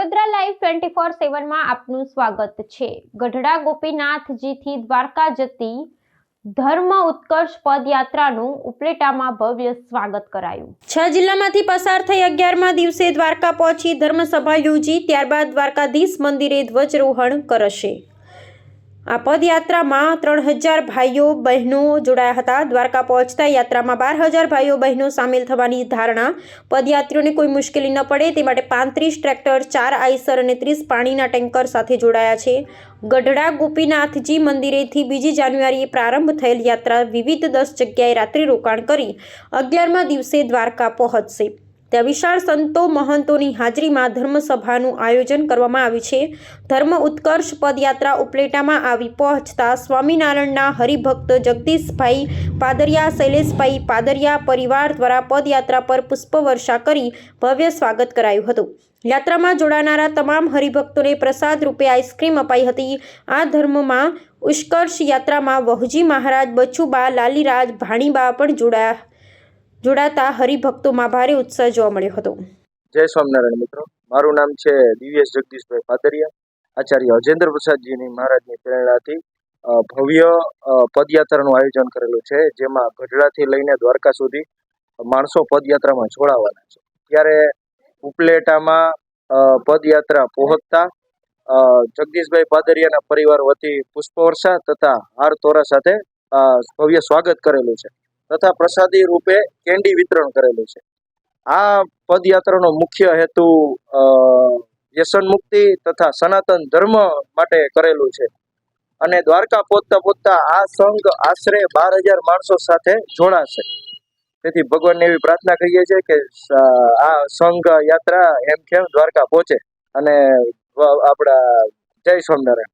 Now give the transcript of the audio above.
Live twenty four સેવનમાં આપનું સ્વાગત છે. ગઢડા ગોપીનાથજીથી દ્વારકા જતી ધર્મ ઉત્કર્ષ પદયાત્રાનું ઉપલેટામાં ભવ્ય સ્વાગત કરાયું. છ જિલ્લામાંથી પસાર થઈ અગિયારમાં દિવસે દ્વારકા પહોંચી ધર્મસભા યોજી, ત્યારબાદ દ્વારકાધીશ મંદિરે ધ્વજરોહણ કરશે. આ પદયાત્રામાં ત્રણ હજાર ભાઈઓ, બહેનો જોડાયા હતા. દ્વારકા પહોંચતા યાત્રામાં બાર હજાર ભાઈઓ, બહેનો સામેલ થવાની ધારણા. પદયાત્રીઓને કોઈ મુશ્કેલી ન પડે, તે માટે પાંત્રીસ ટ્રેક્ટર, ચાર આઈસર અને ત્રીસ પાણીના ટેન્કર સાથે જોડાયા છે. ગઢડા ગોપીનાથજી મંદિરેથી બીજી જાન્યુઆરીએ પ્રારંભ થયેલ યાત્રા વિવિધ દસ જગ્યાએ રાત્રિ રોકાણ કરી અગિયારમા દિવસે દ્વારકા પહોંચશે. ત્યાં વિશાળ સંતો મહંતોની હાજરીમાં ધર્મસભાનું આયોજન કરવામાં આવ્યું છે. ધર્મ ઉત્કર્ષ પદયાત્રા ઉપલેટામાં આવી પહોંચતા સ્વામિનારાયણના હરિભક્ત જગદીશભાઈ પાદરિયા, શૈલેષભાઈ પાદરિયા પરિવાર દ્વારા પદયાત્રા પર પુષ્પવર્ષા કરી ભવ્ય સ્વાગત કરાયું હતું. યાત્રામાં જોડાનારા તમામ હરિભક્તોને પ્રસાદ રૂપે આઈસ્ક્રીમ અપાઈ હતી. આ ધર્મમાં ઉષ્કર્ષ યાત્રામાં વહુજી મહારાજ, બચુબા, લાલીરાજ, ભાણીબા પણ જોડાયા જોડાતા હરિભક્તોમાં ભારે ઉત્સાહ જોવા મળ્યો હતો. જય સ્વામિનારાયણ મિત્રો. મારું નામ છે દિવ્યેશ જગદીશભાઈ પાદરિયા. આચાર્ય અજેન્દ્ર પ્રસાદજીની મહારાજની પ્રેરણાથી ભવ્ય પદયાત્રાનું આયોજન કરેલું છે, જેમાં ગઢડાથી લઈને દ્વારકા સુધી માણસો પદયાત્રામાં જોડાવાના છે. ત્યારે ઉપલેટામાં પદયાત્રા પહોંચતા જગદીશભાઈ પાદરિયાના પરિવાર વતી પુષ્પવર્ષા તથા હાર તોરા સાથે ભવ્ય સ્વાગત કરેલું છે. તથા પ્રસાદી રૂપે કેન્ડી વિતરણ કરેલું છે. આ પદયાત્રાનો મુખ્ય હેતુ વ્યસન મુક્તિ તથા સનાતન ધર્મ માટે કરેલું છે. અને દ્વારકા પહોંચતા પહોંચતા આ સંઘ આશરે બાર હજાર માણસો સાથે જોડાશે. તેથી ભગવાનને એવી પ્રાર્થના કરીએ છીએ કે આ સંઘ યાત્રા હેમખેમ દ્વારકા પહોંચે. અને આપણા જય સ્વામિનારાયણ.